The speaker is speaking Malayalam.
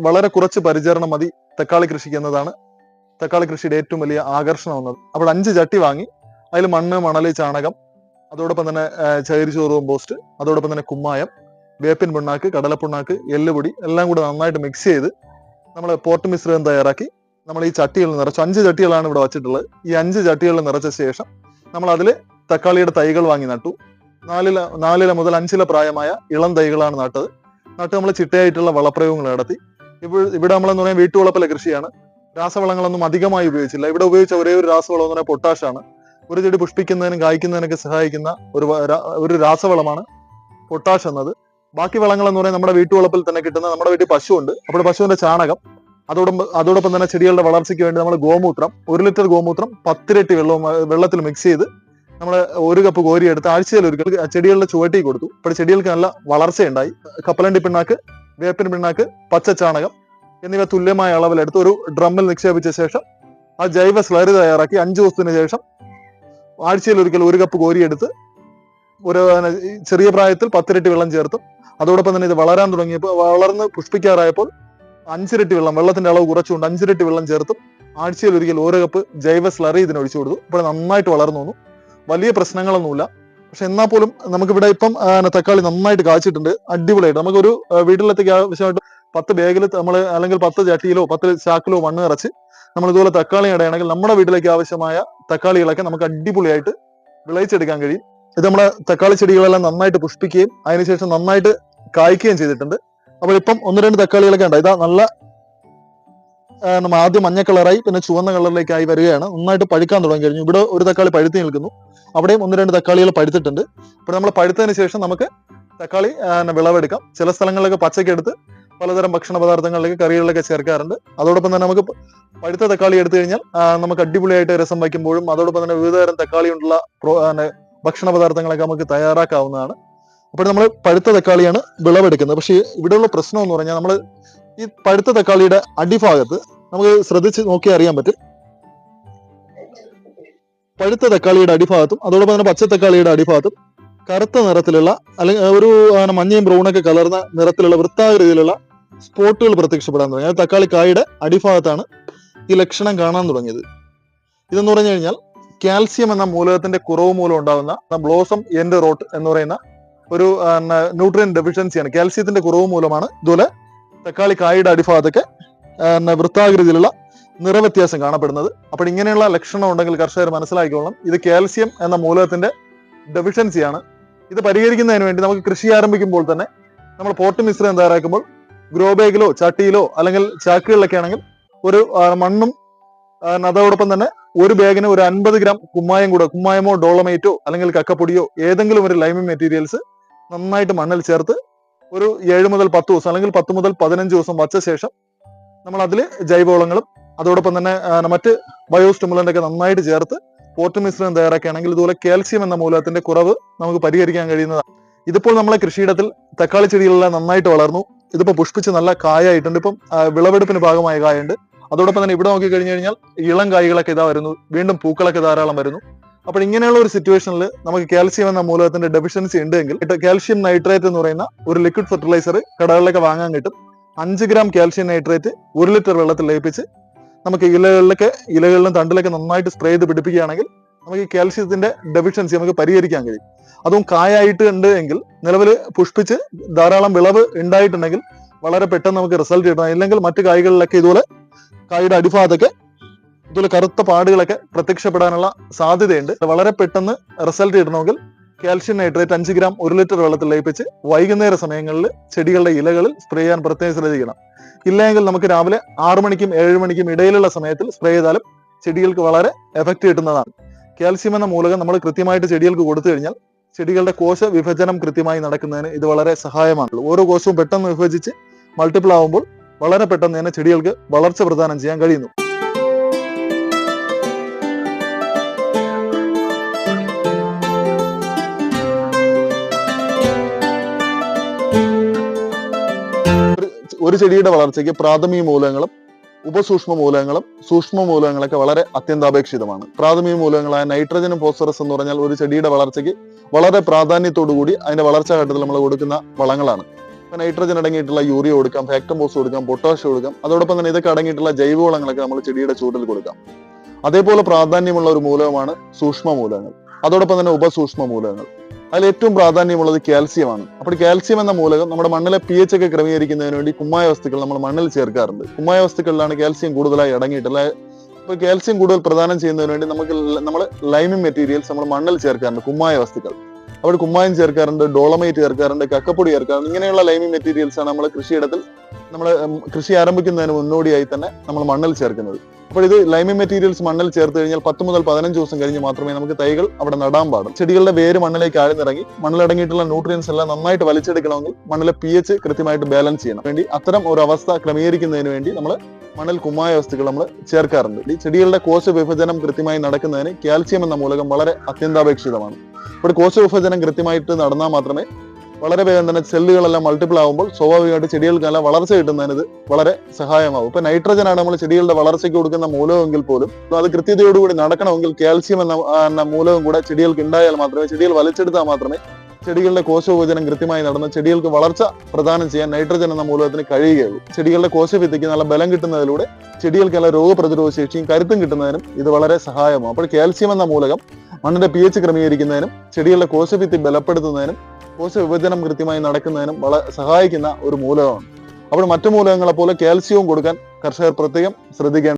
വളരെ കുറച്ച് പരിചരണം മതി. തക്കാളി കൃഷിക്ക് എന്നതാണ്. തക്കാളി കൃഷിയുടെ ഏറ്റവും വലിയ ആകർഷണം എന്നത്. അപ്പോൾ അഞ്ച് ചട്ടി വാങ്ങി. അതിൽ മണ്ണ് മണൽ ചാണകം അതോടൊപ്പം തന്നെ ചകിരിച്ചോറ് കമ്പോസ്റ്റ് അതോടൊപ്പം തന്നെ കുമ്മായം വേപ്പിൻ പുണ്ണാക്ക് കടലപ്പിണ്ണാക്ക് എല്ലുപൊടി എല്ലാം കൂടെ നന്നായിട്ട് മിക്സ് ചെയ്ത് നമ്മൾ പോർട്ട് മിശ്രിതം തയ്യാറാക്കി നമ്മൾ ഈ ചട്ടികളിൽ നിറച്ചു അഞ്ച് ചട്ടികളാണ് ഇവിടെ വച്ചിട്ടുള്ളത്. ഈ അഞ്ച് ചട്ടികളിൽ നിറച്ച ശേഷം നമ്മൾ അതിൽ തക്കാളിയുടെ തൈകൾ വാങ്ങി നട്ടു. നാലില നാലില മുതൽ അഞ്ചില പ്രായമായ ഇളം തൈകളാണ് നട്ടത്. നട്ട് നമ്മൾ ചിട്ടയായിട്ടുള്ള വളപ്രയോഗങ്ങൾ നടത്തി. ഇപ്പോൾ ഇവിടെ നമ്മളെന്ന് പറയാൻ വീട്ടുവളപ്പിലെ കൃഷിയാണ്. രാസവളങ്ങളൊന്നും അധികമായി ഉപയോഗിച്ചില്ല. ഇവിടെ ഉപയോഗിച്ച ഒരേ ഒരു രാസവളം എന്ന് പറഞ്ഞാൽ പൊട്ടാഷാണ്. ഒരു ചെടി പുഷ്പിക്കുന്നതിനും കായ്ക്കുന്നതിനൊക്കെ സഹായിക്കുന്ന ഒരു ഒരു രാസവളമാണ് പൊട്ടാഷ് എന്നത്. ബാക്കി വളങ്ങൾ എന്ന് പറയുന്നത് നമ്മുടെ വീട്ടുവളപ്പിൽ തന്നെ കിട്ടുന്ന നമ്മുടെ വീട്ടിൽ പശുവുണ്ട്. അപ്പോൾ പശുവിന്റെ ചാണകം അതോടൊപ്പം അതോടൊപ്പം തന്നെ ചെടികളുടെ വളർച്ചയ്ക്ക് വേണ്ടി നമ്മൾ ഗോമൂത്രം ഒരു ലിറ്റർ ഗോമൂത്രം പത്തിരട്ടി വെള്ളവും വെള്ളത്തിൽ മിക്സ് ചെയ്ത് നമ്മൾ ഒരു കപ്പ് കോരി എടുത്ത് ആഴ്ചയിൽ ഒരിക്കൽ ചെടികളുടെ ചുവട്ടി കൊടുത്തു. ഇപ്പോൾ ചെടികൾക്ക് നല്ല വളർച്ചയുണ്ടായി. കപ്പലണ്ടി പിണ്ണാക്ക് വേപ്പിൻ പിണ്ണാക്ക് പച്ച ചാണകം എന്നിവ തുല്യമായ അളവിലെടുത്ത് ഒരു ഡ്രമ്മിൽ നിക്ഷേപിച്ച ശേഷം ആ ജൈവ സ്ലറി തയ്യാറാക്കി അഞ്ച് ദിവസത്തിന് ശേഷം ആഴ്ചയിൽ ഒരിക്കൽ ഒരു കപ്പ് കോരിയെടുത്ത് ഒരു ചെറിയ പ്രായത്തിൽ പത്തിരട്ടി വെള്ളം ചേർത്തും. അതോടൊപ്പം തന്നെ ഇത് വളരാൻ തുടങ്ങിയപ്പോൾ വളർന്ന് പുഷ്പിക്കാറായപ്പോൾ അഞ്ചിരട്ടി വെള്ളം വെള്ളത്തിന്റെ അളവ് കുറച്ചുകൊണ്ട് അഞ്ചിരട്ടി വെള്ളം ചേർത്തും ആഴ്ചയിൽ ഒരിക്കൽ ഓരോ കപ്പ് ജൈവ സ്ലറി ഇതിന് ഒഴിച്ചു കൊടുത്തു. ഇപ്പോൾ നന്നായിട്ട് വളർന്നു വന്നു. വലിയ പ്രശ്നങ്ങളൊന്നുമില്ല. പക്ഷെ എന്നാൽ പോലും നമുക്കിവിടെ ഇപ്പം തക്കാളി നന്നായിട്ട് കാച്ചിട്ടുണ്ട്. അടിപൊളിയായിട്ട്. നമുക്കൊരു വീട്ടിലത്തേക്ക് ആവശ്യമായിട്ട് പത്ത് ബാഗിൽ നമ്മൾ അല്ലെങ്കിൽ പത്ത് ചട്ടിയിലോ പത്ത് ചാക്കിലോ മണ്ണ് നിറച്ച് നമ്മൾ ഇതുപോലെ തക്കാളി ഇടയാണെങ്കിൽ നമ്മുടെ വീട്ടിലേക്ക് ആവശ്യമായ തക്കാളികളൊക്കെ നമുക്ക് അടിപൊളിയായിട്ട് വിളയിച്ചെടുക്കാൻ കഴിയും. ഇത് നമ്മുടെ തക്കാളി ചെടികളെല്ലാം നന്നായിട്ട് പുഷ്പിക്കുകയും അതിനുശേഷം നന്നായിട്ട് കായ്ക്കുകയും ചെയ്തിട്ടുണ്ട്. അപ്പോൾ ഇപ്പം ഒന്ന് രണ്ട് തക്കാളികളൊക്കെ ഉണ്ട്. ഇതാ നല്ല ആദ്യം മഞ്ഞ കളറായി പിന്നെ ചുവന്ന കളറിലേക്കായി വരികയാണ്. നന്നായിട്ട് പഴുക്കാൻ തുടങ്ങി കഴിഞ്ഞു. ഇവിടെ ഒരു തക്കാളി പഴുത്തി നിൽക്കുന്നു. അവിടെയും ഒന്ന് രണ്ട് തക്കാളികൾ പഴുത്തിട്ടുണ്ട്. അപ്പോൾ നമ്മൾ പഴുത്തതിന് ശേഷം നമുക്ക് തക്കാളി വിളവെടുക്കാം. ചില സ്ഥലങ്ങളിലൊക്കെ പച്ചയ്ക്ക് എടുത്ത് പലതരം ഭക്ഷണ പദാർത്ഥങ്ങളിലേക്ക് കറികളിലൊക്കെ ചേർക്കാറുണ്ട്. അതോടൊപ്പം തന്നെ നമുക്ക് പഴുത്ത തക്കാളി എടുത്തു കഴിഞ്ഞാൽ നമുക്ക് അടിപൊളിയായിട്ട് രസം വയ്ക്കുമ്പോഴും അതോടൊപ്പം തന്നെ വിവിധതരം തക്കാളി കൊണ്ടുള്ള ഭക്ഷണ പദാർത്ഥങ്ങളൊക്കെ നമുക്ക് തയ്യാറാക്കാവുന്നതാണ്. അപ്പോൾ നമ്മൾ പഴുത്ത തക്കാളിയാണ് വിളവെടുക്കുന്നത്. പക്ഷേ ഇവിടെയുള്ള പ്രശ്നം എന്ന് പറഞ്ഞാൽ നമ്മൾ ഈ പഴുത്ത തക്കാളിയുടെ അടിഭാഗത്ത് നമുക്ക് ശ്രദ്ധിച്ച് നോക്കി അറിയാൻ പറ്റും. പഴുത്ത തക്കാളിയുടെ അടിഭാഗത്തും അതോടൊപ്പം തന്നെ പച്ച തക്കാളിയുടെ അടിഭാഗത്തും കറുത്ത നിറത്തിലുള്ള അല്ലെങ്കിൽ ഒരു മഞ്ഞയും ബ്രൗണൊക്കെ കലർന്ന നിറത്തിലുള്ള വൃത്താകൃതിയിലുള്ള സ്പോട്ടുകൾ പ്രത്യക്ഷപ്പെടാൻ തുടങ്ങി. തക്കാളി കായുടെ അടിഭാഗത്താണ് ഈ ലക്ഷണം കാണാൻ തുടങ്ങിയത്. ഇതെന്ന് പറഞ്ഞു കഴിഞ്ഞാൽ കാൽസ്യം എന്ന മൂലകത്തിന്റെ കുറവ് മൂലം ഉണ്ടാകുന്ന ബ്ലോസം എൻഡ് റോട്ട് എന്ന് പറയുന്ന ഒരു ന്യൂട്രിയൻ ഡെഫിഷ്യൻസിയാണ് കാൽസ്യത്തിന്റെ കുറവ് മൂലമാണ് ഇതുപോലെ തക്കാളി കായുടെ അടിഭാഗത്തൊക്കെ വൃത്താകൃതിയിലുള്ള നിറവ്യത്യാസം കാണപ്പെടുന്നത്. അപ്പോൾ ഇങ്ങനെയുള്ള ലക്ഷണം ഉണ്ടെങ്കിൽ കർഷകർ മനസ്സിലാക്കിക്കൊള്ളണം ഇത് കാൽസ്യം എന്ന മൂലകത്തിന്റെ ഡെഫിഷ്യൻസിയാണ് ഇത് പരിഹരിക്കുന്നതിന് വേണ്ടി നമുക്ക് കൃഷി ആരംഭിക്കുമ്പോൾ തന്നെ നമ്മൾ പോട്ട് മിശ്രം തയ്യാറാക്കുമ്പോൾ ഗ്രോ ബാഗിലോ ചട്ടിയിലോ അല്ലെങ്കിൽ ചാക്കുകളിലൊക്കെ ആണെങ്കിൽ ഒരു മണ്ണും അതോടൊപ്പം തന്നെ ഒരു ബാഗിന് ഒരു അൻപത് ഗ്രാം കുമ്മായം കൂടെ കുമ്മായമോ ഡോളമേറ്റോ അല്ലെങ്കിൽ കക്കപ്പൊടിയോ ഏതെങ്കിലും ഒരു ലൈമിംഗ് മെറ്റീരിയൽസ് നന്നായിട്ട് മണ്ണിൽ ചേർത്ത് ഒരു ഏഴ് മുതൽ പത്ത് ദിവസം അല്ലെങ്കിൽ പത്ത് മുതൽ പതിനഞ്ച് ദിവസം വച്ച ശേഷം നമ്മൾ അതിൽ ജൈവവളങ്ങളും അതോടൊപ്പം തന്നെ മറ്റ് മറ്റ് ബയോസ്റ്റിമുലന്റ് ഒക്കെ നന്നായിട്ട് ചേർത്ത് പോർട്ട് മിശ്രിതം തയ്യാറാക്കുകയാണെങ്കിൽ ഇതുപോലെ കാൽസ്യം എന്ന മൂലകത്തിന്റെ കുറവ് നമുക്ക് പരിഹരിക്കാൻ കഴിയുന്നതാണ്. ഇതിപ്പോൾ നമ്മളെ കൃഷിയിടത്തിൽ തക്കാളി ചെടികളെല്ലാം നന്നായിട്ട് വളർന്നു. ഇതിപ്പോൾ പുഷ്പിച്ച് നല്ല കായായിട്ടുണ്ട്. ഇപ്പം വിളവെടുപ്പിന് ഭാഗമായ കായുണ്ട്. അതോടൊപ്പം തന്നെ ഇവിടെ നോക്കി കഴിഞ്ഞു കഴിഞ്ഞാൽ ഇളം കായ്കളൊക്കെ ഇതാ വരുന്നു. വീണ്ടും പൂക്കളൊക്കെ ധാരാളം വരുന്നു. അപ്പോൾ ഇങ്ങനെയുള്ള ഒരു സിറ്റുവേഷനിൽ നമുക്ക് കാൽസ്യം എന്ന മൂലകത്തിന്റെ ഡെഫിഷ്യൻസി ഉണ്ടെങ്കിൽ കാൽഷ്യം നൈട്രേറ്റ് എന്ന് പറയുന്ന ഒരു ലിക്വിഡ് ഫെർട്ടിലൈസർ കടകളിലൊക്കെ വാങ്ങാൻ കിട്ടും. അഞ്ച് ഗ്രാം കാൽഷ്യം നൈട്രേറ്റ് ഒരു ലിറ്റർ വെള്ളത്തിൽ ലയിപ്പിച്ച് നമുക്ക് ഇലകളിലൊക്കെ ഇലകളിലും തണ്ടിലൊക്കെ നന്നായിട്ട് സ്പ്രേ ചെയ്ത് പിടിപ്പിക്കുകയാണെങ്കിൽ നമുക്ക് ഈ കാൽസ്യത്തിന്റെ ഡെഫിഷ്യൻസി നമുക്ക് പരിഹരിക്കാൻ കഴിയും. അതും കായായിട്ട് ഉണ്ട് എങ്കിൽ നിലവിൽ പുഷ്പിച്ച് ധാരാളം വിളവ് ഉണ്ടായിട്ടുണ്ടെങ്കിൽ വളരെ പെട്ടെന്ന് നമുക്ക് റിസൾട്ട് കിട്ടണം. ഇല്ലെങ്കിൽ മറ്റു കായ്കളിലൊക്കെ ഇതുപോലെ കായയുടെ അടിഭാഗത്തൊക്കെ ഇതുപോലെ കറുത്ത പാടുകളൊക്കെ പ്രത്യക്ഷപ്പെടാനുള്ള സാധ്യതയുണ്ട്. വളരെ പെട്ടെന്ന് റിസൾട്ട് ഇടണമെങ്കിൽ കാൽഷ്യം നൈട്രേറ്റ് അഞ്ച് ഗ്രാം ഒരു ലിറ്റർ വെള്ളത്തിൽ ലയിപ്പിച്ച് വൈകുന്നേര സമയങ്ങളിൽ ചെടികളുടെ ഇലകളിൽ സ്പ്രേ ചെയ്യാൻ പ്രത്യേകം ശ്രദ്ധിക്കണം. ഇല്ലെങ്കിൽ നമുക്ക് രാവിലെ ആറു മണിക്കും ഏഴ് മണിക്കും ഇടയിലുള്ള സമയത്തിൽ സ്പ്രേ ചെയ്താലും ചെടികൾക്ക് വളരെ എഫക്റ്റ് കിട്ടുന്നതാണ്. കാൽസ്യം എന്ന മൂലകം നമ്മൾ കൃത്യമായിട്ട് ചെടികൾക്ക് കൊടുത്തു കഴിഞ്ഞാൽ ചെടികളുടെ കോശ വിഭജനം കൃത്യമായി നടക്കുന്നതിന് ഇത് വളരെ സഹായമാണ്. ഓരോ കോശവും പെട്ടെന്ന് വിഭജിച്ച് മൾട്ടിപ്പിൾ ആവുമ്പോൾ വളരെ പെട്ടെന്ന് തന്നെ ചെടികൾക്ക് വളർച്ച പ്രദാനം ചെയ്യാൻ കഴിയുന്നു. ഒരു- ചെടിയുടെ വളർച്ചയ്ക്ക് പ്രാഥമിക മൂലകങ്ങളും ഉപസൂക്ഷ്മ മൂലകങ്ങളും സൂക്ഷ്മ മൂലകങ്ങളൊക്കെ വളരെ അത്യന്താപേക്ഷിതമാണ്. പ്രാഥമിക മൂലകങ്ങളായ നൈട്രജനും ഫോസ്ഫറസ് എന്ന് പറഞ്ഞാൽ ഒരു ചെടിയുടെ വളർച്ചയ്ക്ക് വളരെ പ്രാധാന്യത്തോടു കൂടി അതിന്റെ വളർച്ചാ ഘട്ടത്തിൽ നമ്മൾ കൊടുക്കുന്ന വളങ്ങളാണ്. ഇപ്പൊ നൈട്രജൻ അടങ്ങിയിട്ടുള്ള യൂറിയ കൊടുക്കാം ഫാക്ടംബോസ് കൊടുക്കാം പൊട്ടാഷ് കൊടുക്കാം അതോടൊപ്പം തന്നെ ഇതൊക്കെ അടങ്ങിയിട്ടുള്ള ജൈവവളങ്ങളൊക്കെ നമ്മൾ ചെടിയുടെ ചൂടിൽ കൊടുക്കാം. അതേപോലെ പ്രാധാന്യമുള്ള ഒരു മൂലകമാണ് സൂക്ഷ്മ മൂലകങ്ങൾ അതോടൊപ്പം തന്നെ ഉപസൂക്ഷ്മ മൂലകങ്ങൾ അതിൽ ഏറ്റവും പ്രാധാന്യമുള്ളത് കാൽസ്യമാണ്. അപ്പോൾ കാൽസ്യം എന്ന മൂലകം നമ്മുടെ മണ്ണിലെ പി എച്ച് ഒക്കെ ക്രമീകരിക്കുന്നതിന് വേണ്ടി കുമ്മായ വസ്തുക്കൾ നമ്മൾ മണ്ണിൽ ചേർക്കാറുണ്ട്. കുമ്മായ വസ്തുക്കളിലാണ് കാൽസ്യം കൂടുതലായി അടങ്ങിയിട്ടുള്ള ഇപ്പൊ കാൽസ്യം കൂടുതൽ പ്രദാനം ചെയ്യുന്നതിന് വേണ്ടി നമുക്ക് നമ്മൾ ലൈമിംഗ് മെറ്റീരിയൽസ് നമ്മൾ മണ്ണിൽ ചേർക്കാറുണ്ട് കുമ്മായ വസ്തുക്കൾ. അവിടെ കുമ്മായം ചേർക്കാറുണ്ട് ഡോളമൈറ്റ് ചേർക്കാറുണ്ട് കക്കപ്പൊടി ചേർക്കാറുണ്ട് ഇങ്ങനെയുള്ള ലൈമിംഗ് മെറ്റീരിയൽസ് ആണ് നമ്മൾ കൃഷിയിടത്തിൽ നമ്മൾ കൃഷി ആരംഭിക്കുന്നതിന് മുന്നോടിയായി തന്നെ നമ്മൾ മണ്ണിൽ ചേർക്കുന്നത്. അപ്പോൾ ഇത് ലൈമിംഗ് മെറ്റീരിയൽസ് മണ്ണിൽ ചേർത്ത് കഴിഞ്ഞാൽ പത്ത് മുതൽ പതിനഞ്ച് ദിവസം കഴിഞ്ഞ് മാത്രമേ നമുക്ക് തൈകൾ അവിടെ നടാൻ പാടും. ചെടികളുടെ വേര് മണ്ണിലേക്ക് ആഴ്ന്നിറങ്ങി മണ്ണിലടങ്ങിയിട്ടുള്ള ന്യൂട്രിയൻസ് എല്ലാം നന്നായിട്ട് വലിച്ചെടുക്കണമെങ്കിൽ മണ്ണിലെ പി എച്ച് കൃത്യമായിട്ട് ബാലൻസ് ചെയ്യണം. വേണ്ടി അത്തരം ഒരു അവസ്ഥ ക്രമീകരിക്കുന്നതിന് വേണ്ടി നമ്മൾ മണൽ കുമ്മായ വസ്തുക്കൾ നമ്മൾ ചേർക്കാറുണ്ട്. ഈ ചെടികളുടെ കോശ വിഭജനം കൃത്യമായി നടക്കുന്നതിന് കാൽസ്യം എന്ന മൂലകം വളരെ അത്യന്താപേക്ഷിതമാണ്. ഇപ്പോൾ കോശ വിഭജനം കൃത്യമായിട്ട് നടന്നാൽ മാത്രമേ വളരെ വേഗം തന്നെ സെല്ലുകളെല്ലാം മൾട്ടിപ്പിൾ ആകുമ്പോൾ സ്വാഭാവികമായിട്ട് ചെടികൾക്ക് നല്ല വളർച്ച കിട്ടുന്നതിന് ഇത് വളരെ സഹായമാകും. ഇപ്പൊ നൈട്രജൻ ആണ് നമ്മൾ ചെടികളുടെ വളർച്ചയ്ക്ക് കൊടുക്കുന്ന മൂലമെങ്കിൽ പോലും. അത് കൃത്യതയോടുകൂടി നടക്കണമെങ്കിൽ കാൽസ്യം എന്ന മൂലകം കൂടെ ചെടികൾക്ക് ഉണ്ടായാൽ മാത്രമേ ചെടികൾ വലിച്ചെടുത്താൽ മാത്രമേ ചെടികളുടെ കോശവിഭജനം കൃത്യമായി നടന്ന് ചെടികൾക്ക് വളർച്ച പ്രദാനം ചെയ്യാൻ നൈട്രജൻ എന്ന മൂലകത്തിന് കഴിയുകയുള്ളൂ. ചെടികളുടെ കോശഭിത്തിക്ക് നല്ല ബലം കിട്ടുന്നതിലൂടെ ചെടികൾക്ക് നല്ല രോഗപ്രതിരോധ ശേഷിയും കരുത്തും കിട്ടുന്നതിനും ഇത് വളരെ സഹായമാകും. അപ്പോൾ കാൽസ്യം എന്ന മൂലകം മണ്ണിന്റെ പി എച്ച് ക്രമീകരിക്കുന്നതിനും ചെടികളുടെ കോശഭിത്തി ബലപ്പെടുത്തുന്നതിനും കോശ വിഭജനം കൃത്യമായി നടക്കുന്നതിനും വളരെ സഹായിക്കുന്ന ഒരു മൂലകമാണ്. അപ്പോൾ മറ്റു മൂലകങ്ങളെ പോലെ കാൽസ്യവും കൊടുക്കാൻ കർഷകർ പ്രത്യേകം ശ്രദ്ധിക്കേണ്ട